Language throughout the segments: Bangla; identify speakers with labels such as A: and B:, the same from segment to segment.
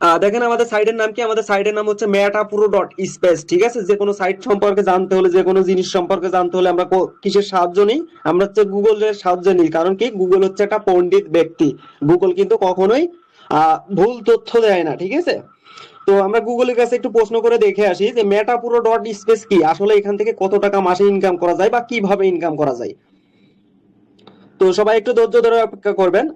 A: দেখেন আমাদের সাইটের নাম কি? আমাদের সাইটের নাম হচ্ছে মেটাপুরো ডট স্পেস ঠিক আছে? যে কোনো সাইট সম্পর্কে জানতে হলে, যে কোনো জিনিস সম্পর্কে জানতে হলে আমরা কিসের সাহায্য নিই? আমরা হচ্ছে গুগলের সাহায্য নিই। কারণ কি? গুগল হচ্ছে একটা পণ্ডিত ব্যক্তি। গুগল কিন্তু কখনোই ভুল তথ্য দেয় না, ঠিক আছে? তো আমরা গুগলের কাছে একটু প্রশ্ন করে দেখে আসি যে মেটা পুরো ডট স্পেস কি? আসলে এখান থেকে কত টাকা মাসে ইনকাম করা যায় বা কীভাবে ইনকাম করা যায়? তো সবাই একটু ধৈর্য ধরে অপেক্ষা করবেন।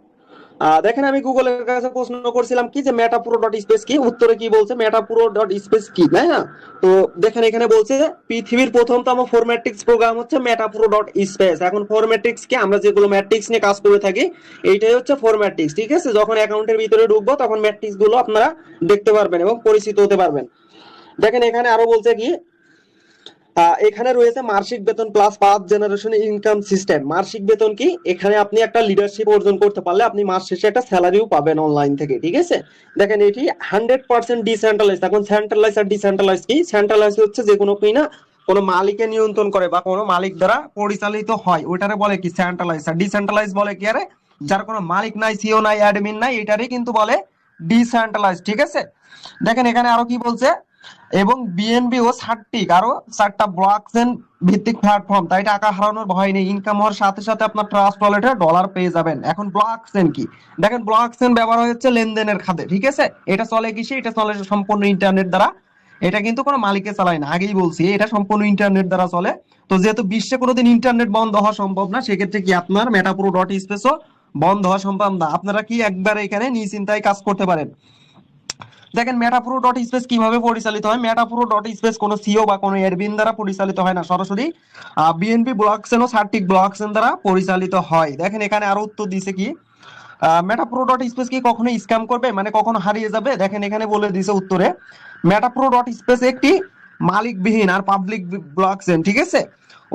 A: দেখেন আমি গুগলের কাছে প্রশ্ন করছিলাম, কি যে মেটাপুরো ডট স্পেস কি? উত্তরে কি বলছে? মেটাপুরো ডট স্পেস কি, তাই না? তো দেখেন এখানে বলছে, পৃথিবীর প্রথমতম ফোর ম্যাট্রিক্স প্রোগ্রাম হচ্ছে মেটাপুরো ডট স্পেস এখন ফোর ম্যাট্রিক্স কি আমরা যেগুলো ম্যাট্রিক্স নিয়ে কাজ করে থাকি, এইটাই হচ্ছে ফোর ম্যাট্রিক্স ঠিক আছে? যখন অ্যাকাউন্টের ভিতরে ঢুকবো, তখন ম্যাট্রিক্সগুলো আপনারা দেখতে পারবেন এবং পরিচিত হতে পারবেন। দেখেন এখানে আরও বলছে কি এখানে রয়েছে মাসিক বেতন প্লাস পাঁচ জেনারেশন ইনকাম সিস্টেম মাসিক বেতন কি? এখানে আপনি একটা লিডারশিপ অর্জন করতে পারলে আপনি মাস শেষে একটা স্যালারিও পাবেন অনলাইন থেকে, ঠিক আছে? দেখেন এটি হান্ড্রেড পার্সেন্ট ডিসেন্ট্রালাইজ এখন সেন্ট্রালাইজ আর ডিসেন্ট্রালাইজ কি? সেন্ট্রালাইজ হচ্ছে যে কোনো কি না, কোনো মালিকে নিয়ন্ত্রণ করে বা কোনো মালিক দ্বারা পরিচালিত হয়। ওইটারে বলে কি? সেন্ট্রালাইজ আর ডিসেন্ট্রালাইজ বলে কি আরে? যার কোনো মালিক নাই সিও নাই অ্যাডমিন নাই, এটারই কিন্তু বলে ডিসেন্ট্রালাইজ ঠিক আছে? দেখেন এখানে আরও কি বলছে? এবং বিএনবি ও সার্টিক আরও চারটা ব্লকচেন ভিত্তিক প্ল্যাটফর্ম তাই টাকা হারানোর ভয় নেই। ইনকাম হওয়ার সাথে সাথে আপনার ট্রাস্ট ওয়ালেটে ডলার পেয়ে যাবেন। এখন ব্লকচেন কি? দেখেন ব্লকচেন ব্যবহার হচ্ছে লেনদেনের খাতে, ঠিক আছে? এটা চলে কিসে? এটা চলে সম্পূর্ণ ইন্টারনেট দ্বারা। এটা কিন্তু কোনো মালিকে চালায় না, আগেই বলছি, এটা সম্পূর্ণ ইন্টারনেট দ্বারা চলে। তো যেহেতু বিশ্বে কোনোদিন ইন্টারনেট বন্ধ হওয়া সম্ভব না, সেক্ষেত্রে কি আপনার মেটাপুরো ডট স্পেসও বন্ধ হওয়া সম্ভব না। আপনারা কি একবার এখানে নিশ্চিন্তায় কাজ করতে পারেন? দেখেন মেটাপ্রো ডট স্পেস কীভাবে পরিচালিত হয়? মেটাপ্রো ডট স্পেস কোনো সিও বা কোনো এডমিন দ্বারা পরিচালিত হয় না। সরাসরি বিএনপি ব্লকসেন ও সার্টিক ব্লকসেন দ্বারা পরিচালিত হয়। দেখেন এখানে আরও উত্তর দিছে কি? মেটাপ্রো ডট স্পেস কি কখনো স্ক্যাম করবে? মানে কখনো হারিয়ে যাবে? দেখেন এখানে বলে দিছে উত্তরে মেটাপ্রো ডট স্পেস একটি মালিকবিহীন আর পাবলিক ব্লকচেন ঠিক আছে?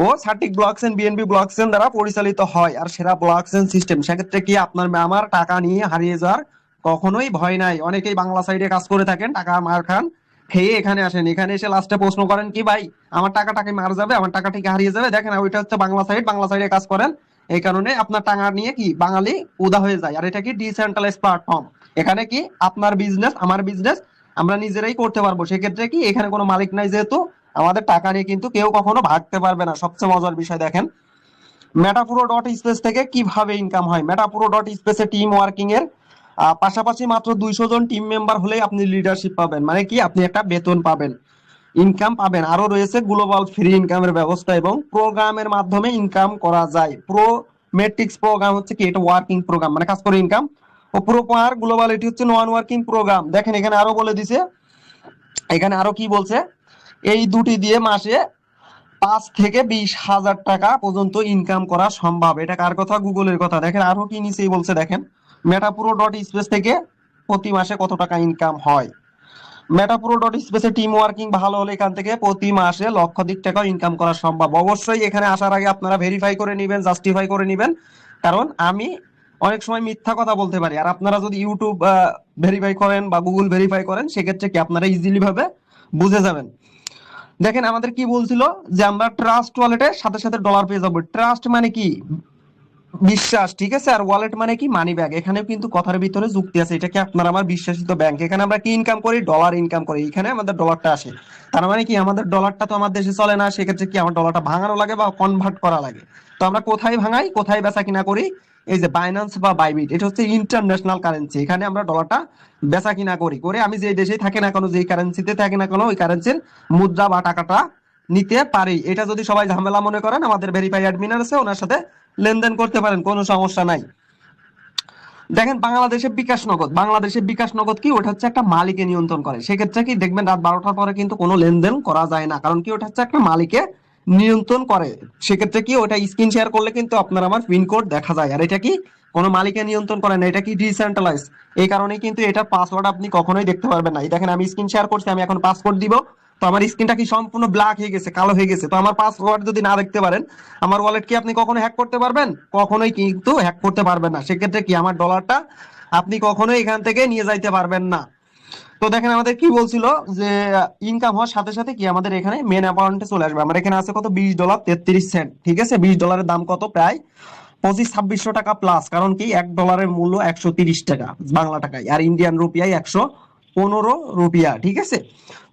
A: ও সার্টিক ব্লকচেন বিএনপি ব্লকচেন দ্বারা পরিচালিত হয়। আর সেরা ব্লকচেন সিস্টেম সেক্ষেত্রে কি আপনার আমার টাকা নিয়ে হারিয়ে যাওয়ার কখনোই ভয় নাই। অনেকেই বাংলা সাইডে কাজ করে থাকেন, টাকা মার খান, খেয়ে এখানে আসেন। এখানে এসে লাস্টে প্রশ্ন করেন কি, ভাই, আমার টাকাটাকে মার যাবে? আমার টাকা থেকে হারিয়ে যাবে? দেখেন, ওইটা হচ্ছে বাংলা সাইড বাংলা সাইডে কাজ করেন। এই কারণে আপনার টাকা নিয়ে কি, বাঙালি উদা হয়ে যায়। আর এটা কি? ডিসেন্ট্রালাইজ প্ল্যাটফর্ম এখানে কি? আপনার বিজনেস আমার বিজনেস আমরা নিজেরাই করতে পারব। সেক্ষেত্রে কি? এখানে কোনো মালিক নাই যেহেতু, আমাদের টাকা নিয়ে কিন্তু কেউ কখনো ভাগতে পারবে না। সবচেয়ে মজার বিষয় দেখেন মেটাপুরো ডট স্পেস থেকে কীভাবে ইনকাম হয়? মেটাপুরো ডট স্পেসে টিম ওয়ার্কিং এর পাশাপাশি মাত্র দুইশো জন টিম মেম্বার হলেই আপনি লিডারশিপ পাবেন। মানে কি? আপনি একটা বেতন পাবেন ইনকাম পাবেন। আরও রয়েছে গ্লোবাল ফ্রি ইনকামের ব্যবস্থা এবং প্রোগ্রামের মাধ্যমে ইনকাম করা যায়। প্রো মেট্রিক্স প্রোগ্রাম হচ্ছে কি? এটা ওয়ার্কিং প্রোগ্রাম মানে কাজ করে ইনকাম ও প্রোপার গ্লোবাল এটি হচ্ছে নন ওয়ার্কিং প্রোগ্রাম দেখেন, এখানে আরও বলে দিছে। এখানে আরও কি বলছে? এই দুটি দিয়ে মাসে পাঁচ থেকে বিশ হাজার টাকা পর্যন্ত ইনকাম করা সম্ভব। এটা কার কথা? গুগলের কথা। দেখেন, আরও কি নিচেই বলছে, দেখেন। মেটাপুরো ডট স্পেস থেকে প্রতি মাসে কত টাকা ইনকাম হয়? মেটাপুরো ডট স্পেসে টিম ওয়ার্কিং ভালো হলে এখান থেকে প্রতি মাসে লক্ষাধিক টাকা ইনকাম করা সম্ভব। অবশ্যই এখানে আসার আগে আপনারা ভেরিফাই করে নেবেন জাস্টিফাই করে নেবেন। কারণ আমি অনেক সময় মিথ্যা কথা বলতে পারি। আর আপনারা যদি ইউটিউব ভেরিফাই করেন বা গুগল ভেরিফাই করেন, সেক্ষেত্রে কি আপনারা ইজিলি ভাবে বুঝে যাবেন। দেখেন আমাদের কি বলছিল যে আমরা ট্রাস্ট ওয়ালেটের সাথে সাথে ডলার পেয়ে যাব। ট্রাস্ট মানে কি? বিশ্বাস, ঠিক আছে? আর ওয়ালেট মানে কি? মানি ব্যাগ এখানেও কিন্তু কথার ভিতরে যুক্তি আছে। এটা কি আপনার আমার বিশ্বাসিত ব্যাংক এখানে আমরা কি ইনকাম করি? ডলার ইনকাম করি। এখানে আমাদের ডলারটা আসে। তার মানে কি? আমাদের ডলারটা তো আমার দেশে চলে না। সেক্ষেত্রে কি আমার ডলারটা ভাঙানো লাগে বা কনভার্ট করা লাগে? তো আমরা কোথায় ভাঙাই? কোথায় বেচা কিনা করি? এই যে বাইন্যান্স বা বাইবিট এটা হচ্ছে ইন্টারন্যাশনাল কারেন্সি এখানে আমরা ডলারটা বেচা কিনা করি। করে আমি যে দেশেই থাকি না কেন, যেই কারেন্সিতে থাকি না কেন, ওই কারেন্সির মুদ্রা বা টাকাটা নিতে পারি। এটা যদি সবাই ঝামেলা মনে করেন, আমাদের ভেরিফাই অ্যাডমিনার আছে, ওনার সাথে লেনদেন করতে পারেন, কোনো সমস্যা নাই। দেখেন বাংলাদেশের বিকাশ নগদ। বাংলাদেশের বিকাশ নগদ কি? ওটা হচ্ছে একটা মালিকে নিয়ন্ত্রণ করে। সেক্ষেত্রে কি? দেখবেন রাত বারোটার পরে কিন্তু কোনো লেনদেন করা যায় না। কারণ কি? ওটা হচ্ছে একটা মালিকে নিয়ন্ত্রণ করে। সেক্ষেত্রে কি? ওটা স্ক্রিন শেয়ার করলে কিন্তু আপনার আমার পিনকোড দেখা যায়। আর এটা কি? কোনো মালিকে নিয়ন্ত্রণ করে না। এটা কি ডিসেন্ট্রালাইজ এই কারণে কিন্তু এটার পাসওয়ার্ড আপনি কখনোই দেখতে পারবেন না। দেখেন আমি স্ক্রিন শেয়ার করছি, আমি এখন পাসওয়ার্ড দিব। তো আমার স্ক্রিনটা কি সম্পূর্ণ ব্ল্যাক হয়ে গেছে, কালো হয়ে গেছে? তো আমার পাসওয়ার্ড যদি না দেখতে পারেন, আমার ওয়ালেট কি আপনি কখনো হ্যাক করতে পারবেন? কখনোই কিন্তু হ্যাক করতে পারবেন না। সেক্ষেত্রে কি আমার ডলারটা আপনি কখনোই এখান থেকে নিয়ে যাইতে পারবেন না। তো দেখেন আমাদের কি বলছিল যে ইনকাম হওয়ার সাথে সাথে কি আমাদের এখানে মেন অ্যামাউন্টে চলে আসবে। আমার এখানে আছে কত? বিশ ডলার তেত্রিশ সেন্ট ঠিক আছে? বিশ ডলারের দাম কত? প্রায় পঁচিশ ছাব্বিশশো টাকা প্লাস কারণ কি? এক ডলারের মূল্য একশো তিরিশ টাকা, বাংলা টাকায়। আর ইন্ডিয়ান রুপিয়ায় একশো পনেরো রুপিয়া, ঠিক আছে?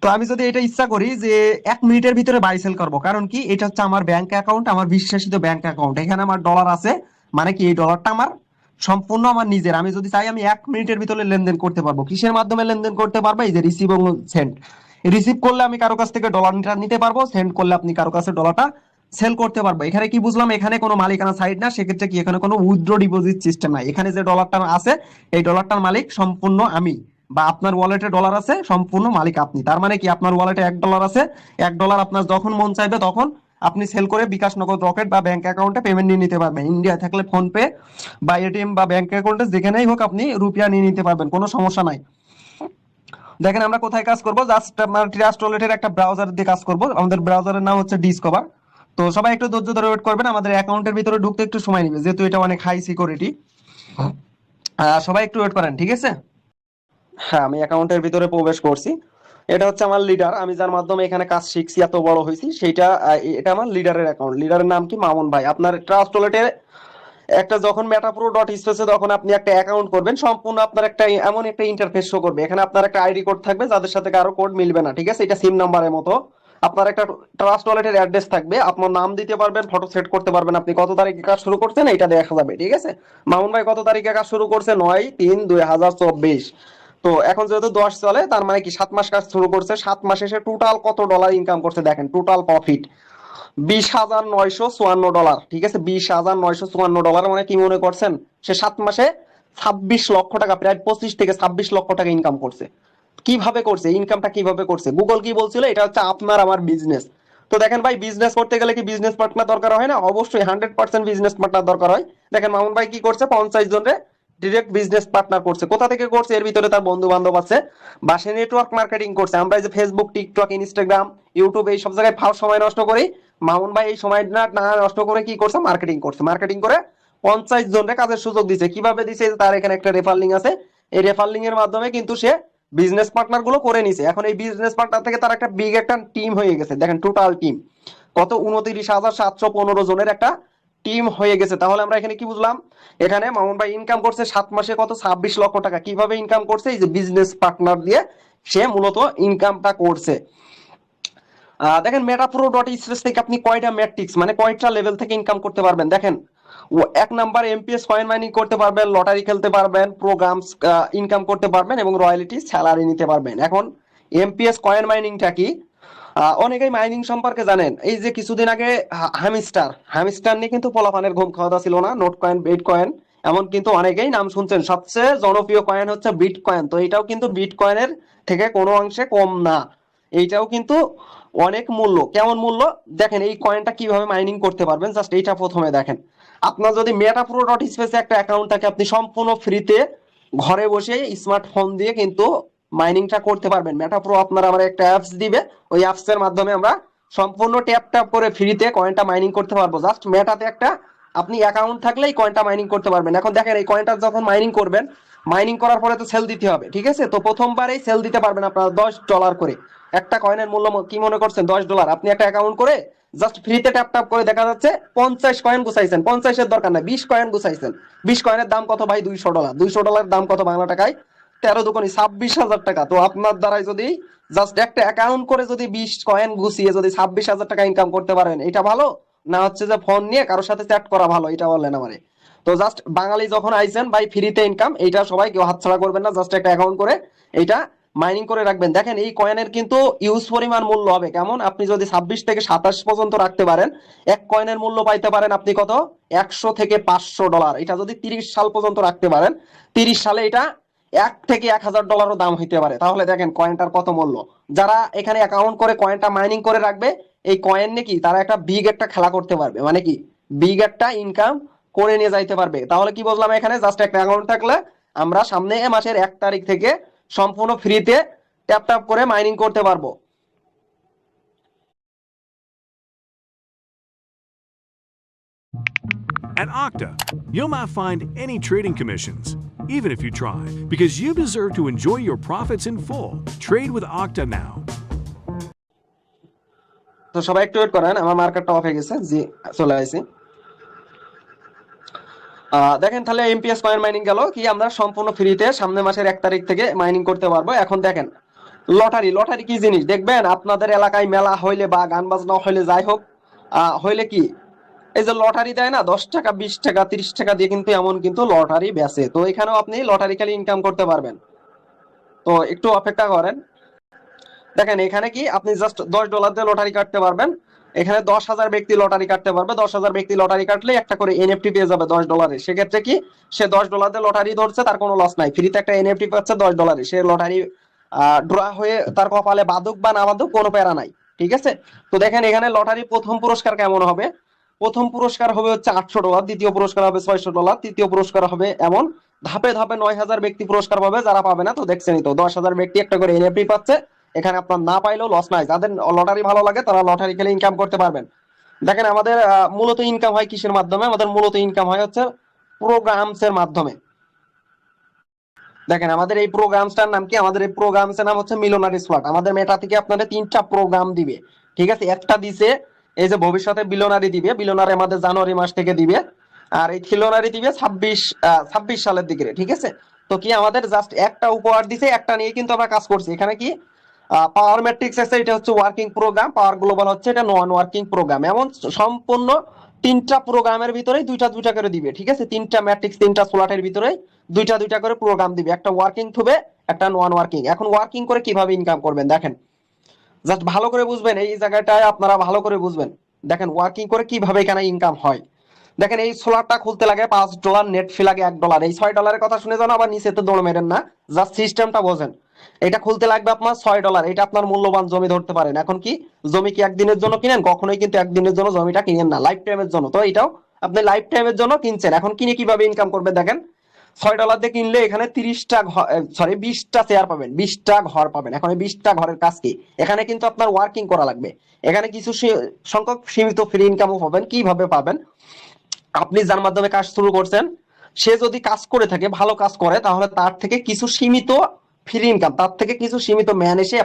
A: তো আমি যদি এটা ইচ্ছা করি যে এক মিনিটের ভিতরে বাই সেল করব, কারণ কি এটা হচ্ছে আমার ব্যাংক অ্যাকাউন্ট আমার বিশ্বাসিত ব্যাংক অ্যাকাউন্ট এখানে আমার ডলার আছে মানে কি এই ডলারটা আমার সম্পূর্ণ আমার নিজের। আমি যদি চাই আমি এক মিনিটের ভিতরে লেনদেন করতে পারব। কিসের মাধ্যমে লেনদেন করতে পারব? এই যে রিসিভ এবং সেন্ড রিসিভ করলে আমি কারও কাছ থেকে ডলারটা নিতে পারব সেন্ড করলে আপনি কারও কাছে ডলারটা সেল করতে পারব। এখানে কি বুঝলাম? এখানে কোনো মালিকানা সাইড না, সেক্ষেত্রে কি এখানে কোনো উইথড্র ডিপোজিট সিস্টেম নাই। এখানে যে ডলারটা আছে, এই ডলারটার মালিক সম্পূর্ণ আমি। বা আপনার ওয়ালেটে ডলার আছে, সম্পূর্ণ মালিক আপনি। তার মানে কি? আপনার ওয়ালেটে এক ডলার আছে, এক ডলার আপনার যখন মন চাইবে তখন আপনি সেল করে বিকাশ নগদ রকেট বা ব্যাংক অ্যাকাউন্টে পেমেন্ট নিয়ে নিতে পারবেন। ইন্ডিয়া থাকলে ফোন পে বা এটিএম বা ব্যাংক অ্যাকাউন্টে যেখানেই হোক আপনি রুপিয়া নিয়ে নিতে পারবেন, কোনো সমস্যা নাই। দেখেন আমরা কোথায় কাজ করব? জাস্ট আমার ট্রাস্ট ওয়ালেটের একটা ব্রাউজার দিয়ে কাজ করব। আমাদের ব্রাউজারের নাম হচ্ছে ডিসকভার তো সবাই একটু ধৈর্য ধরে ওয়েট করবেন, আমাদের অ্যাকাউন্টের ভিতরে ঢুকতে একটু সময় নেবে, যেহেতু এটা অনেক হাই সিকিউরিটি সবাই একটু ওয়েট করেন, ঠিক আছে? হ্যাঁ আমি অ্যাকাউন্টের ভিতরে প্রবেশ করছি। এটা হচ্ছে আমার লিডার আমি যার মাধ্যমে এখানে কাজ শিখছি, এত বড় হয়েছি, সেইটা এটা আমার লিডারের অ্যাকাউন্ট লিডারের নাম কি? মামুন ভাই। আপনার ট্রাস্ট ওয়ালেটে একটা যখন মেটাপ্রো ডট স্পেসে যখন আপনি একটা অ্যাকাউন্ট করবেন, সম্পূর্ণ আপনার একটা, এমন একটা ইন্টারফেস শো করবে। এখানে আপনার একটা আইডি কোড থাকবে, যাদের সাথে কারও কোড মিলবে না, ঠিক আছে? এটা সিম নাম্বারের মতো। আপনার একটা ট্রাস্ট ওয়ালেটের অ্যাড্রেস থাকবে, আপনার নাম দিতে পারবেন ফটো সেট করতে পারবেন আপনি, কত তারিখে কাজ শুরু করছেন, এটা দেখা যাবে, ঠিক আছে? মামুন ভাই, কত তারিখে কাজ শুরু করছে? নয় তিন দুই হাজার চব্বিশ। তো এখন যেহেতু দশ চলে, তার মানে কি সাত মাস কাজ শুরু করছে, সাত মাসে সে টোটাল কত ডলার ইনকাম করছে দেখেন টোটাল প্রফিট বিশ হাজার নয়শো চুয়ান্ন ডলার ঠিক আছে? বিশ হাজার নয়শো চুয়ান্ন ডলার মানে কি মনে করছেন? সে সাত মাসে ছাব্বিশ লক্ষ টাকা, প্রায় পঁচিশ থেকে ছাব্বিশ লক্ষ টাকা ইনকাম করছে। কীভাবে করছে? ইনকামটা কীভাবে করছে? গুগল কি বলছিল? এটা হচ্ছে আপনার, আমার বিজনেস তো দেখেন ভাই বিজনেস করতে গেলে কি বিজনেস পার্টনার দরকার হয় না? অবশ্যই হান্ড্রেড পার্সেন্ট বিজনেস পার্টনার দরকার হয়। দেখেন মামুন ভাই কি করছে? পঞ্চাশ জনের ডিরেক্ট বিজনেস পার্টনার করছে। কোথা থেকে করছে? এর ভিতরে তার বন্ধু বান্ধব আছে বা সে নেটওয়ার্ক মার্কেটিং করছে। আমরা এই যে ফেসবুক টিকটক ইনস্টাগ্রাম ইউটিউব এই সব জায়গায় ফাও সময় নষ্ট করি। মামুন ভাই এই সময় না না নষ্ট করে কি করছে? মার্কেটিং করছে। মার্কেটিং করে পঞ্চাশ জনের কাজের সুযোগ দিছে। কীভাবে দিছে? তার এখানে একটা রেফার লিঙ্ক আছে। এই রেফার লিঙ্ক এর মাধ্যমে কিন্তু সে বিজনেস পার্টনারগুলো করে নিছে। এখন এই বিজনেস পার্টনার থেকে তার একটা বিগ একটা টিম হয়ে গেছে। দেখেন টোটাল টিম কত? উনত্রিশ হাজার সাতশো পনেরো জনের একটা টিম হয়ে গেছে। তাহলে আমরা এখানে কি বুঝলাম? এখানে মামুন ভাই ইনকাম করছে সাত মাসে কত? ছাব্বিশ লক্ষ টাকা। কীভাবে ইনকাম করছে? এই যে বিজনেস পার্টনার দিয়ে সে মূলত ইনকামটা করছে। দেখেন মেটাপ্রো ডট স্পেস থেকে আপনি কয়টা ম্যাট্রিক্স মানে কয়টা লেভেল থেকে ইনকাম করতে পারবেন? দেখেন, ও এক নাম্বার এমপিএস কয়েন মাইনিং করতে পারবেন লটারি খেলতে পারবেন প্রোগ্রামস ইনকাম করতে পারবেন এবং রয়্যালিটি স্যালারি নিতে পারবেন। এখন এমপিএস কয়েন মাইনিংটা কি? অনেকেই মাইনিং সম্পর্কে জানেন। এই যে কিছুদিন আগে হামিস্টার হামিস্টার নিয়ে কিন্তু পোলাপানের ঘুম খাওয়া ছিল না নোট কয়েন বিট কয়েন এমন কিন্তু অনেকেই নাম শুনছেন। সবচেয়ে জনপ্রিয় কয়েন হচ্ছে বিট কয়েন তো এটাও কিন্তু বিট কয়েনের থেকে কোনো অংশে কম না। এইটাও কিন্তু অনেক মূল্য। কেমন মূল্য? দেখেন, এই কয়েনটা কীভাবে মাইনিং করতে পারবেন? জাস্ট এইটা প্রথমে দেখেন। আপনার যদি মেটা মেটাপ্রো ডট স্পেসে একটা অ্যাকাউন্ট থাকে, আপনি সম্পূর্ণ ফ্রিতে ঘরে বসে স্মার্টফোন দিয়ে কিন্তু মাইনিংটা করতে পারবেন। মেটাপ্রো আপনার আমার একটা অ্যাপস দিবে। ওই অ্যাপস এর মাধ্যমে আমরা সম্পূর্ণ ট্যাপ ট্যাপ করে ফ্রিতে কয়েনটা মাইনিং করতে পারব। জাস্ট মেটাতে একটা আপনি অ্যাকাউন্ট থাকলেই কয়েনটা মাইনিং করতে পারবেন। এখন দেখেন এই কয়েনটা যখন মাইনিং করবেন মাইনিং করার পরে তো সেল দিতে হবে, ঠিক আছে? তো প্রথমবারেই সেল দিতে পারবেন আপনারা দশ ডলার করে। একটা কয়েনের মূল্য কি মনে করছেন? দশ ডলার আপনি একটা অ্যাকাউন্ট করে জাস্ট ফ্রিতে ট্যাপ ট্যাপ করে দেখা যাচ্ছে পঞ্চাশ কয়েন গুছাইছেন। পঞ্চাশের দরকার নাই, বিশ কয়েন গুছাইছেন। বিশ কয়েনের দাম কত ভাই? দুইশো ডলার দুইশো ডলারের দাম কত বাংলা টাকায়? তেরো দোকানি, ছাব্বিশ হাজার টাকা। তো আপনার দ্বারাই যদি জাস্ট একটা অ্যাকাউন্ট করে যদি বিশ কয়েন গুছিয়ে যদি ছাব্বিশ হাজার টাকা ইনকাম করতে পারেন, এটা ভালো? না হচ্ছে যে ফোন নিয়ে কারোর সাথে চ্যাট করা ভালো, এটা বললেন আমারে। তো জাস্ট বাঙালি যখন আইছেন ভাই ফ্রিতে ইনকাম এইটা সবাই কেউ হাতছাড়া করবেন না জাস্ট একটা অ্যাকাউন্ট করে এটা মাইনিং করে রাখবেন। দেখেন, এই কয়েনের কিন্তু ইউজ পরিমাণ মূল্য হবে। কেমন? আপনি যদি ছাব্বিশ থেকে সাতাশ পর্যন্ত রাখতে পারেন, এক কয়েনের মূল্য পাইতে পারেন আপনি কত? একশো থেকে পাঁচশো ডলার এটা যদি তিরিশ সাল পর্যন্ত রাখতে পারেন, তিরিশ সালে এটা এক থেকে এক হাজার ডলারও দাম হইতে পারে। তাহলে দেখেন কয়েনটার কত মূল্য। যারা এখানে অ্যাকাউন্ট করে কয়েনটা মাইনিং করে রাখবে এই কয়েন নাকি তারা একটা বিগ একটা খেলা করতে পারবে। মানে কি? বিগ একটা ইনকাম করে নিয়ে যাইতে পারবে। তাহলে কি বললাম এখানে? জাস্ট একটা অ্যাকাউন্ট থাকলে আমরা সামনে মাসের এক তারিখ থেকে সম্পূর্ণ ফ্রিতে ট্যাপ ট্যাপ করে মাইনিং করতে পারব।
B: At Okta, you'll not find any trading commissions, even if you try, because you deserve to enjoy your profits in full. Trade with Okta now.
A: তো সবাই একটু ওয়েট করেন আমার মার্কেটটা অফ হয়ে গেছে জি চলে আসি দেখেন তাহলে এমপিএস কয়েন মাইনিং গেল কি আমরা সম্পূর্ণ ফ্রিতে সামনের মাসের এক তারিখ থেকে মাইনিং করতে পারব এখন দেখেন লটারি লটারি কি জিনিস দেখবেন আপনাদের এলাকায় মেলা হইলে বা গান বাজনা হইলে যাই হোক হইলে কি এই যে লটারি দেয় না, দশ টাকা, বিশ টাকা, তিরিশ টাকা দিয়ে কিন্তু এমন কিন্তু লটারি বেচে। তো এখানেও আপনি লটারি খেলে ইনকাম করতে পারবেন। তো একটু অপেক্ষা করেন। দেখেন, এখানে কি আপনি জাস্ট দশ ডলার দিয়ে লটারি কাটতে পারবেন। এখানে দশ হাজার ব্যক্তি লটারি কাটতে পারবে। দশ হাজার ব্যক্তি লটারি কাটলে একটা করে এনএফটি পেয়ে যাবে দশ ডলারে সেক্ষেত্রে কি সে দশ ডলার দিয়ে লটারি ধরছে, তার কোনো লস নাই। ফ্রিতে একটা এনএফটি পাচ্ছে দশ ডলারে সে লটারি ড্র হয়ে তার কপালে বাদুক বা না বাদুক কোনো প্যারা নাই। ঠিক আছে? তো দেখেন, এখানে লটারি প্রথম পুরস্কার কেমন হবে? প্রথম পুরস্কার হবে হচ্ছে আটশো ডলার, দ্বিতীয় পুরস্কার হবে ছয়শো ডলার, তৃতীয় পুরস্কার হবে এমন ধাপে ধাপে নয় হাজার ব্যক্তি পুরস্কার পাবে, যারা পাবে না তো দেখছেনই তো। দশ হাজার ব্যক্তি একটা করে এনএফটি পাচ্ছে, এখানে আপনার না পাইলেও লস নাই। যাদের লটারি ভালো লাগে, তারা লটারি খেলে ইনকাম করতে পারবেন। দেখেন আমাদের মূলত ইনকাম হয় কিসের মাধ্যমে? আমাদের মূলত ইনকাম হয় হচ্ছে প্রোগ্রামস এর মাধ্যমে। দেখেন আমাদের এই প্রোগ্রামসটার নাম কি? আমাদের এই প্রোগ্রামস এর নাম হচ্ছে মিলনারি স্লট আমাদের মেটা থেকে আপনাদের তিনটা প্রোগ্রাম দিবে। ঠিক আছে? একটা দিছে এই যে ভবিষ্যতে বিলনারি দিবে, বিলনারি আমাদের জানুয়ারি মাস থেকে দিবে। আর এই থিলনারি দিবে ছাব্বিশ ছাব্বিশ সালের দিকে ঠিক আছে? তো কি আমাদের জাস্ট একটা উপহার দিছে, একটা নিয়ে কিন্তু আমরা কাজ করছি। এখানে কি? পাওয়ার ম্যাট্রিক্স আছে, এটা হচ্ছে ওয়ার্কিং প্রোগ্রাম পাওয়ার গ্লোবাল হচ্ছে এটা নন ওয়ার্কিং প্রোগ্রাম এমন সম্পূর্ণ তিনটা প্রোগ্রামের ভিতরে দুইটা দুইটা করে দিবে, ঠিক আছে? তিনটা ম্যাট্রিক্স তিনটা স্লটের ভিতরে দুইটা দুইটা করে প্রোগ্রাম দিবে। একটা ওয়ার্কিং থুবে একটা নন ওয়ার্কিং এখন ওয়ার্কিং করে কীভাবে ইনকাম করবেন? দেখেন জাস্ট ভালো করে বুঝবেন, এই জায়গাটায় আপনারা ভালো করে বুঝবেন। দেখেন ওয়ার্কিং করে কীভাবে এখানে ইনকাম হয়। দেখেন, এই সোলারটা খুলতে লাগে পাঁচ ডলার নেট ফি লাগে এক ডলার এই ছয় ডলারের কথা শুনে যান, আবার নিচে তো দৌড় মেরেন না। জাস্ট সিস্টেমটা বোঝেন। এটা খুলতে লাগবে আপনার ছয় ডলার এটা আপনার মূল্যবান জমি ধরতে পারেন। এখন কি, জমি কি একদিনের জন্য কিনেন? কখনোই কিন্তু একদিনের জন্য জমিটা কিনেন না। লাইফ টাইমের জন্য। তো এটাও আপনি লাইফ টাইমের জন্য কিনছেন। এখন কিনে কীভাবে ইনকাম করবে দেখেন? ছয় ডলার দিয়ে কিনলে এখানে তিরিশটা সরি বিশটা চেয়ার পাবেন, বিশটা ঘর পাবেন। এখন বিশটা ঘরের কাজ কি? এখানে কিন্তু আপনার ওয়ার্কিং করা লাগবে। এখানে কিছু সংখ্যক সীমিত ফ্রি ইনকামও পাবেন, কীভাবে পাবেন? আপনি যার মাধ্যমে কাজ শুরু করছেন, সে যদি কাজ করে থাকে, ভালো কাজ করে, তাহলে তার থেকে কিছু সীমিত ফ্রি ইনকাম তার থেকে কিছু সীমিত ম্যান এসে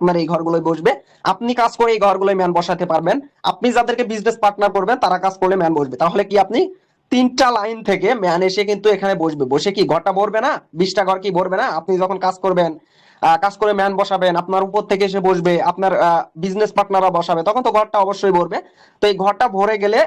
A: আপনার এই ঘরগুলোয় বসবে। আপনি কাজ করে এই ঘরগুলোয় ম্যান বসাতে পারবেন। আপনি যাদেরকে বিজনেস পার্টনার করবেন, তারা কাজ করলে ম্যান বসবে। তাহলে কি আপনি তিনটা লাইন থেকে ম্যান এসে কিন্তু এখানে বসবে। বসে কি ঘরটা ভরবে না? বিশটা ঘর কি ভরবে না? আপনি যখন কাজ করবেন কাজ করে ম্যান বসাবেন, আপনার উপর থেকে এসে বসবে, আপনার বিজনেস পার্টনাররা বসাবে, তখন তো ঘরটা অবশ্যই ভরবে। তো এই ঘরটা ভরে গেলে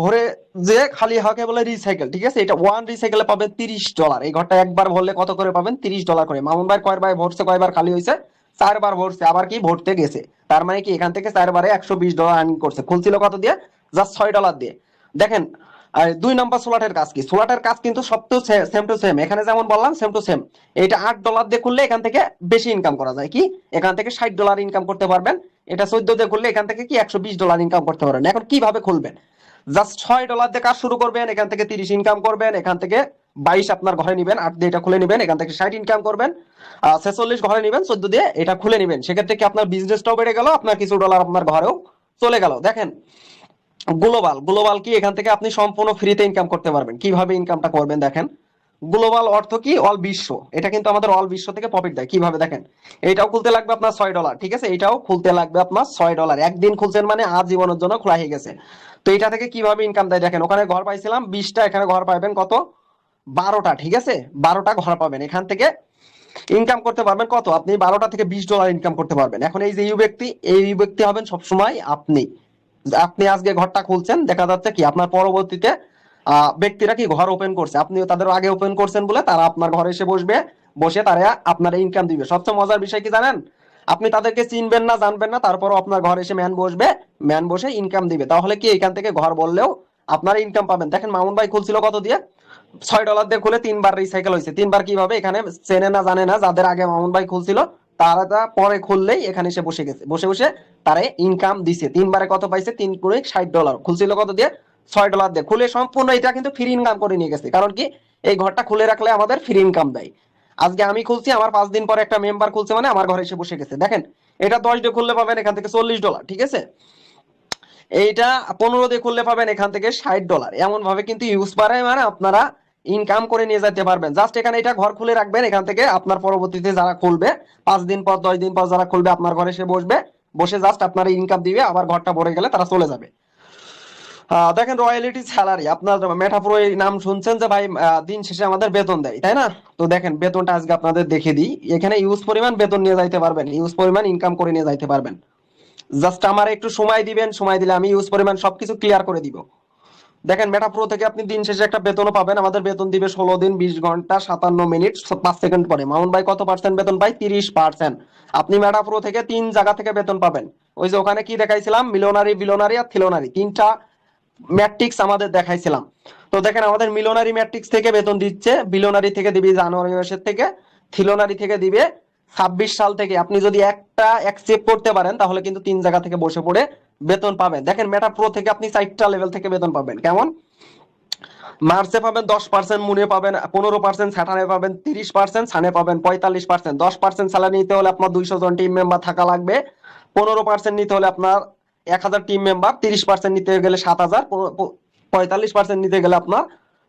A: ভরে যে খালি হকে বলে রিসাইকেল ঠিক আছে? এটা ওয়ান রিসাইকেলে পাবেন তিরিশ ডলার এই ঘরটা একবার ভরলে কত করে পাবেন? তিরিশ ডলার করে। মামুন ভাই কয়বার ভরছে, কয়বার খালি হয়েছে? চারবার ভরছে, আবার কি ভরতে গেছে? তার মানে কি এখান থেকে চারবারে একশো বিশ ডলার আর্নিং করছে। খুলছিল কত দিয়ে? জাস্ট ছয় ডলার দিয়ে। দেখেন দুই নম্বর সোলাটের কাজ কি? সোলাটের কাজ কিন্তু সব তো সেম টু সেম এখানে যেমন বললাম সেম টু সেম এটা আট ডলার দিয়ে খুললে এখান থেকে বেশি ইনকাম করা যায়, কি? এখান থেকে ষাট ডলার ইনকাম করতে পারবেন। এটা চোদ্দ দিয়ে খুললে এখান থেকে কি একশো বিশ ডলার ইনকাম করতে পারবেন। এখন কীভাবে খুলবেন? জাস্ট ছয় ডলার দিয়ে কাজ শুরু করবেন, এখান থেকে তিরিশ ইনকাম করবেন, এখান থেকে বাইশ আপনার ঘরে নিবেন, আট দিয়ে এটা খুলে নিবেন, এখান থেকে ষাট ইনকাম করবেন ছেচল্লিশ ঘরে নিবেন, চোদ্দ দিয়ে এটা খুলে নিবেন। সেক্ষেত্রে কি আপনার বিজনেসটাও বেড়ে গেল, আপনার কিছু ডলার আপনার ঘরেও চলে গেল। দেখেন গ্লোবাল গ্লোবাল কি? এখান থেকে আপনি সম্পূর্ণ ফ্রিতে ইনকাম করতে পারবেন। কীভাবে ইনকামটা করবেন দেখেন? গ্লোবাল অর্থ কি? অল বিশ্ব। এটা কিন্তু আমাদের অল বিশ্ব থেকে প্রফিট দেয়। কীভাবে? দেখেন, এটাও খুলতে লাগবে আপনার ছয় ডলার ঠিক আছে? এটাও খুলতে লাগবে আপনার ছয় ডলার একদিন খুলছেন মানে আজীবনের জন্য খোলা হয়ে গেছে। তো এটা থেকে কীভাবে ইনকাম দেয়? দেখেন, ওখানে ঘর পাইছিলাম, বিশটা, এখানে ঘর পাবেন কত? বারোটা, ঠিক আছে? বারোটা ঘর পাবেন। এখান থেকে ইনকাম করতে পারবেন কত? আপনি বারোটা থেকে বিশ ডলার ইনকাম করতে পারবেন। এখন এই যে ইউ ব্যক্তি, এই ব্যক্তি হবেন সবসময় আপনি। আপনি আজকে ঘরটা খুলছেন, দেখা যাচ্ছে কি আপনার পরবর্তীতে ব্যক্তিরা কি ঘর ওপেন করছে? আপনিও তাদের আগে ওপেন করছেন বলে তারা আপনার ঘরে এসে বসবে, বসে তারা আপনার ইনকাম দিবে। সবচেয়ে মজার বিষয় কি জানেন? আপনি তাদেরকে চিনবেন না, জানবেন না, তারপরও আপনার ঘরে এসে ম্যান বসবে ম্যান বসে ইনকাম দিবে। তাহলে কি এখান থেকে ঘর বললেও আপনারা ইনকাম পাবেন? দেখেন মামুন ভাই খুলছিল কত দিয়ে? ছয় ডলার দিয়ে খুলে তিনবার রিসাইকেল হয়েছে। তিনবার কীভাবে? এখানে চেনে না, জানে না, যাদের আগে মামুন ভাই খুলছিল তারা তা পরে খুললেই এখানে এসে বসে গেছে। বসে বসে তারা ইনকাম দিছে। তিনবারে কত পাইছে? তিন করে ষাট ডলার খুলছিল কত দিয়ে? ছয় ডলার দিয়ে। খুলে সম্পূর্ণ এটা কিন্তু ফ্রি ইনকাম করে নিয়ে গেছে। কারণ কি? এই ঘরটা খুলে রাখলে আমাদের ফ্রি ইনকাম দেয়। আজকে আমি খুলছি, আমার পাঁচ দিন পরে একটা মেম্বার খুলছে মানে আমার ঘরে এসে বসে গেছে। দেখেন, এটা দশ দিয়ে খুললে পাবেন এখান থেকে চল্লিশ ডলার ঠিক আছে? এইটা পনেরো দিয়ে খুললে পাবেন এখান থেকে ষাট ডলার এমন ভাবে কিন্তু ইউজ পারে মানে আপনারা ইনকাম করে নিয়ে যেতে পারবেন। জাস্ট এখানে এটা ঘর খুলে রাখবেন, এখান থেকে আপনার পরবর্তীতে যারা খুলবে, পাঁচ দিন পর, দশ দিন পর যারা খুলবে, আপনার ঘরে এসে বসবে, বসে জাস্ট আপনার ইনকাম দিবে, আবার ঘরটা ভরে গেলে তারা চলে যাবে। দেখেন রয়্যালিটি স্যালারি আপনার মেটাপ্রো এই নাম শুনছেন যে ভাই দিন শেষে আমাদের বেতন দেয়, তাই না? তো দেখেন, বেতনটা আজকে আপনাদের দেখে দিই। এখানে ইউজ পরিমাণ বেতন নিয়ে যাইতে পারবেন ইউজ পরিমাণ ইনকাম করে নিয়ে যাইতে পারবেন। জাস্ট আমার একটু সময় দিবেন, সময় দিলে আমি ইউজ পরিমাণ সবকিছু ক্লিয়ার করে দিব। দেখেন মেটাপ্রো থেকে আপনি দিন শেষে একটা বেতনও পাবেন। আমাদের বেতন দিবে ষোলো দিন, বিশ ঘণ্টা, সাতান্ন মিনিট পাঁচ সেকেন্ড পরে। মামুন ভাই, কত পার্সেন্ট বেতন পাই? তিরিশ পার্সেন্ট আপনি মেটাপ্রো থেকে তিন জায়গা থেকে বেতন পাবেন। ওই যে ওখানে কি দেখাইছিলাম? মিলনারি, বিলনারি আর থিলোনারি। তিনটা ম্যাট্রিক্স আমাদের দেখাইছিলাম। তো দেখেন আমাদের মিলনারি ম্যাট্রিক্স থেকে বেতন দিচ্ছে, বিলনারি থেকে দিবে জানুয়ারি মাসের থেকে, থিলোনারি থেকে দিবে ছাব্বিশ সাল থেকে। আপনি যদি একটা অ্যাকসেপ্ট করতে পারেন, তাহলে কিন্তু তিন জায়গা থেকে বসে পড়ে বেতন পাবেন। দেখেন মেটা প্রো থেকে আপনি চারটা লেভেল থেকে বেতন পাবেন। কেমন? মার্চে পাবেন দশ পার্সেন্ট মুনে পাবেন পনেরো পার্সেন্ট স্যাটারে পাবেন তিরিশ পার্সেন্ট সানে পাবেন পঁয়তাল্লিশ পার্সেন্ট দশ পার্সেন্ট স্যালারি নিতে হলে আপনার দুইশো জন টিম মেম্বার থাকা লাগবে। পনেরো পার্সেন্ট নিতে হলে আপনার এক হাজার টিম মেম্বার তিরিশ পার্সেন্ট নিতে গেলে সাত হাজার পঁয়তাল্লিশ পার্সেন্ট নিতে গেলে আপনার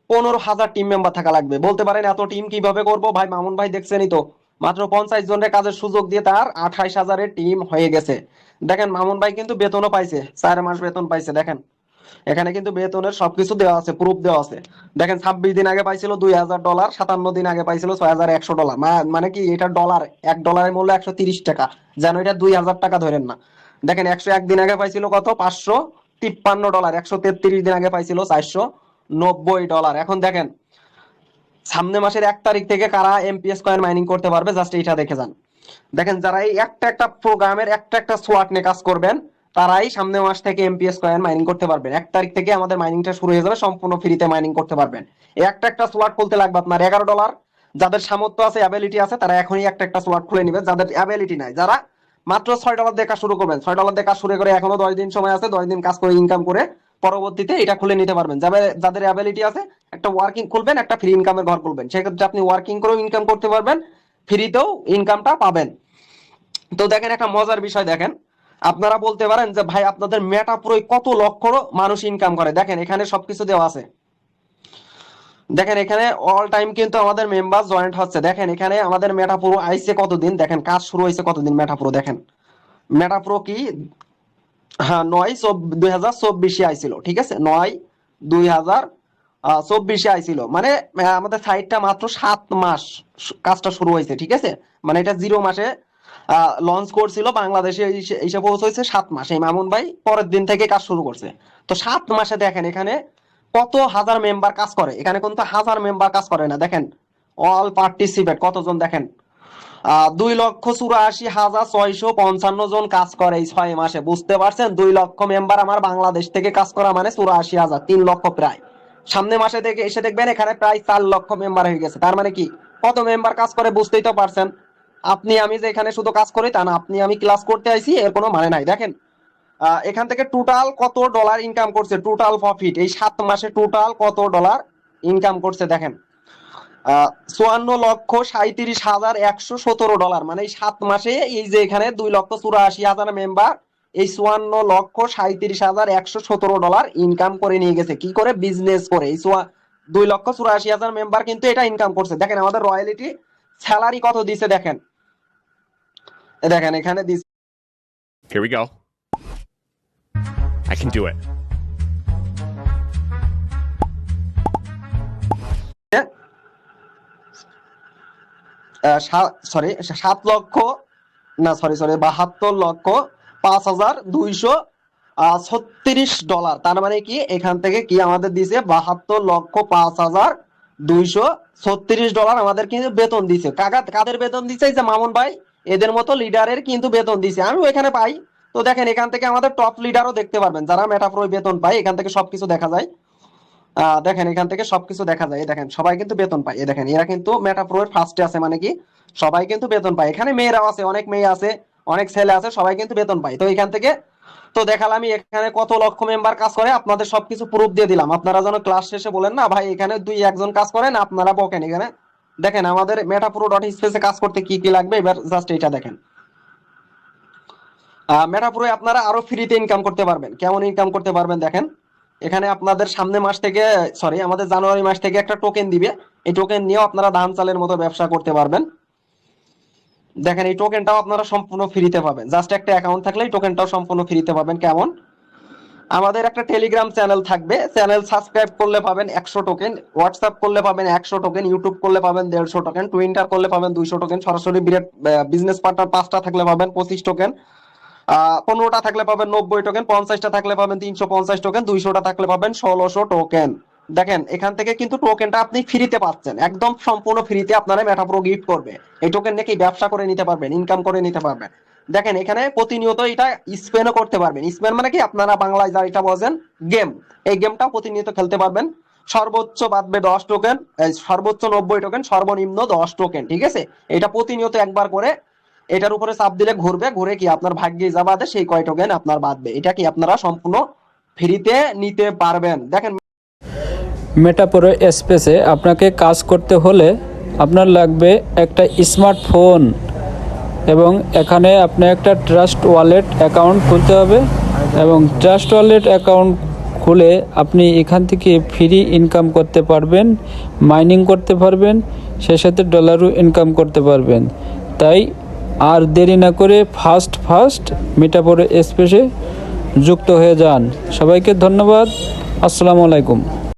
A: পনেরো হাজার টিম মেম্বার থাকা লাগবে। বলতে পারেন, এত টিম কীভাবে করব? ভাই, মামুন ভাই দেখছেনই তো। মাত্র পঞ্চাশ জনের কাজের সুযোগ দিয়ে তার আঠাইশ হাজারের টিম হয়ে গেছে। দেখেন, মামুন ভাই কিন্তু বেতনও পাইছে, চার মাস বেতন পাইছে, দেখেন। এখানে কিন্তু বেতনের সবকিছু দেওয়া আছে প্রুফ দেওয়া আছে। দেখেন, ছাব্বিশ দিন আগে পাইছিল দুই হাজার ডলার সাতান্ন দিন আগে পাইছিল ছয় হাজার একশো ডলার মানে কি, এটা ডলার এক ডলারের মূল্য একশো তিরিশ টাকা। যেন এটা দুই হাজার টাকা ধরেন না। দেখেন, একশো এক দিন আগে পাইছিল কত? পাঁচশো তিপ্পান্ন ডলার একশো তেত্রিশ দিন আগে পাইছিল চারশো নব্বই ডলার এখন দেখেন সামনে মাসের এক তারিখ থেকে কারা এমপিএস কয়েন মাইনিং করতে পারবে জাস্ট এইটা দেখে যান। দেখেন, যারা এই একটা একটা প্রোগ্রামের একটা একটা সোয়াট নিয়ে কাজ করবেন, তারাই সামনে মাস থেকে এমপিএস কয়েন মাইনিং করতে পারবেন। এক তারিখ থেকে আমাদের মাইনিংটা শুরু হয়ে যাবে, সম্পূর্ণ ফ্রিতে মাইনিং করতে পারবেন। একটা একটা স্লট খুলতে লাগবে আপনার এগারো ডলার যাদের সামর্থ্য আছে অ্যাবিলিটি আছে, তারা এখনই একটা একটা স্লট খুলে নিবে। যাদের অ্যাবিলিটি নাই, যারা মাত্র ছয় ডলার দিয়ে কাজ শুরু করবেন, ছয় ডলার দিয়ে কাজ শুরু করে এখনও দশ দিন সময় আছে, দশ দিন কাজ করে ইনকাম করে পরবর্তীতে এটা খুলে নিতে পারবেন। যাদের অ্যাবিলিটি আছে, একটা ওয়ার্কিং খুলবেন, একটা ফ্রি ইনকামের ঘর খুলবেন। সেক্ষেত্রে আপনি ওয়ার্কিং করেও ইনকাম করতে পারবেন ফ্রিতেও ইনকামটা পাবেন। তো দেখেন একটা মজার বিষয় দেখেন। আপনারা বলতে পারেন যে, ভাই, আপনাদের মেটা পুরো কত লক্ষ মানুষ ইনকাম করে? দেখেন, এখানে সবকিছু দেওয়া আছে। দেখেন, এখানে অল টাইম কিন্তু আমাদের মেম্বার জয়েন্ট হচ্ছে। দেখেন, এখানে আমাদের মেটাপুরো আইসে কতদিন? দেখেন, কাজ শুরু হয়েছে কতদিন মেটাপুরো দেখেন মেটাপুরো কি? হ্যাঁ নয় দুই হাজার চব্বিশে আইছিল, ঠিক আছে? নয় দুই হাজার চব্বিশে আইছিল। মানে আমাদের সাইটটা মাত্র সাত মাস কাজটা শুরু হয়েছে, ঠিক আছে? মানে এটা জিরো মাসে লঞ্চ করছিল, বাংলাদেশে এসে- পৌঁছেছে সাত মাস। মামুন ভাই পরের দিন থেকে কাজ শুরু করছে। তো সাত মাসে দেখেন এখানে কত হাজার মেম্বার কাজ করে। এখানে কিন্তু হাজার মেম্বার কাজ করে না, দেখেন? অল পার্টিসিপেট কতজন দেখেন? দুই লক্ষ চুরাশি হাজার ছয়শো পঞ্চান্ন জন কাজ করে এই ছয় মাসে, বুঝতে পারছেন? দুই লক্ষ মেম্বার আমার বাংলাদেশ থেকে কাজ করা মানে চুরাশি হাজার, তিন লক্ষ প্রায়। সামনে মাসে দেখে এসে দেখবেন এখানে প্রায় চার লক্ষ মেম্বার হয়ে গেছে। তার মানে কি? কত মেম্বার কাজ করে বুঝতেই তো পারছেন। আপনি, আমি যে এখানে শুধু কাজ করি তা না, আপনি, আমি ক্লাস করতে আইছি, এর কোনো মানে নাই। দেখেন এখান থেকে টোটাল কত ডলার ইনকাম করছে? টোটাল প্রফিট এই সাত মাসে টোটাল কত ডলার ইনকাম করছে? দেখেন চুয়ান্ন লক্ষ সাঁত্রিশ হাজার একশো সতেরো ডলার মানে সাত মাসে এই যে এখানে দুই লক্ষ চুরাশি হাজার মেম্বার এই চুয়ান্ন লক্ষ সাঁত্রিশ হাজার একশো সতেরো ডলার ইনকাম করে নিয়ে গেছে। কি করে? বিজনেস করে। এই দুই লক্ষ চুরাশি হাজার মেম্বার কিন্তু এটা ইনকাম করছে। দেখেন আমাদের রয়্যালিটি স্যালারি কত দিছে দেখেন। দেখেন এখানে দিছে
C: Here we go. I can do it.
A: Sorry সাত লক্ষ, না সরি সরি বাহাত্তর লক্ষ, পাঁচ হাজার দুইশো ছত্রিশ ডলার। তার মানে কি? এখান থেকে কি আমাদের দিছে? বাহাত্তর লক্ষ, পাঁচ হাজার দুইশো, ছত্রিশ ডলার আমাদের কিন্তু বেতন দিছে। কাকা, কাদের বেতন দিছে? যে মামুন ভাই, এদের মতো লিডারের কিন্তু বেতন দিছে। আমি এখানে পাই। তো দেখেন, এখান থেকে আমাদের টপ লিডারও দেখতে পারবেন। যারা মেটাফ্রো বেতন পায়, এখান থেকে সবকিছু দেখা যায়। দেখেন, এখান থেকে সবকিছু দেখা যায়। দেখেন, সবাই কিন্তু বেতন পায়। এই দেখেন, এরা কিন্তু মেটাপ্রো এর ফার্স্টে আছে মানে কি? সবাই কিন্তু বেতন পায়। এখানে মেয়েরাও আছে, অনেক মেয়ে আছে, অনেক ছেলে আছে, সবাই কিন্তু বেতন পায়। তো এখান থেকে, তো দেখালাম এখানে কত লক্ষ মেম্বার কাজ করে। আপনাদের সবকিছু প্রুফ দিয়ে দিলাম। আপনারা যেন ক্লাস শেষে বলেন, না ভাই, এখানে দুই একজন কাজ করেন, আপনারা বকেন এখানে। দেখেন, আমাদের মেটাপ্রো ডট স্পেসে কাজ করতে কি কি লাগবে? এবার জাস্ট এটা দেখেন। মেটাপ্রো আপনারা আরও ফ্রিতে ইনকাম করতে পারবেন। কেমন ইনকাম করতে পারবেন, দেখেন। এখানে আপনাদের সামনে মাস থেকে সরি আমাদের জানুয়ারি মাস থেকে একটা টোকেন দিবে। এই টোকেন নিয়েও আপনারা ধান চালের মতো ব্যবসা করতে পারবেন। দেখেন, এই টোকেনটাও আপনারা সম্পূর্ণ ফ্রিতে পাবেন। জাস্ট একটা অ্যাকাউন্ট থাকলে এই টোকেনটাও সম্পূর্ণ ফ্রিতে পাবেন। কেমন? আমাদের একটা টেলিগ্রাম চ্যানেল থাকবে। চ্যানেল সাবস্ক্রাইব করলে পাবেন একশো টোকেন হোয়াটসঅ্যাপ করলে পাবেন একশো টোকেন ইউটিউব করলে পাবেন দেড়শো টোকেন টুইন্টার করলে পাবেন দুইশো টোকেন সরাসরি বিরাট বিজনেস পার্টনার পাঁচটা থাকলে পাবেন পঁচিশ টোকেন পনেরোটা থাকলে পাবেন নব্বই টোকেন পঞ্চাশটা থাকলে পাবেন তিনশো পঞ্চাশ টোকেন দুইশোটা থাকলে পাবেন ষোলোশো টোকেন দেখেন, এখান থেকে কিন্তু টোকেনটা আপনি ফ্রিতে পাচ্ছেন। একদম সম্পূর্ণ ফ্রিতে আপনারা মেটাপ্রো গিফট করবে। এই টোকেন নাকি ব্যবসা করে নিতে পারবেন ইনকাম করে নিতে পারবেন। দেখেন, এখানে প্রতিনিয়ত এটা স্পেনও করতে পারবেন। স্পেন মানে কি? আপনারা বাংলায় যা এটা বোঝেন গেম এই গেমটাও প্রতিনিয়ত খেলতে পারবেন। সর্বোচ্চ বাদবে দশ টোকেন সর্বোচ্চ নব্বই টোকেন সর্বনিম্ন দশ টোকেন ঠিক আছে? এটা প্রতিনিয়ত একবার করে এটার উপরে চাপ দিলে ঘুরবে, ঘুরে কি আপনার ভাগ্যে যা সেই কয় টোকেন আপনার বাদবে এটা কি আপনারা সম্পূর্ণ ফ্রিতে নিতে পারবেন? দেখেন
C: মেটাপোরো স্পেসে আপনাকে কাজ করতে হলে আপনার লাগবে একটা স্মার্টফোন এবং এখানে আপনি একটা ট্রাস্ট ওয়ালেট অ্যাকাউন্ট খুলতে হবে এবং ট্রাস্ট ওয়ালেট অ্যাকাউন্ট খুলে আপনি এখান থেকে ফ্রি ইনকাম করতে পারবেন মাইনিং করতে পারবেন সেই সাথে ডলারও ইনকাম করতে পারবেন। তাই আর দেরি না করে ফাস্ট ফাস্ট মিটাপুর স্পেসে যুক্ত হয়ে যান। সবাইকে ধন্যবাদ। আসসালামু আলাইকুম।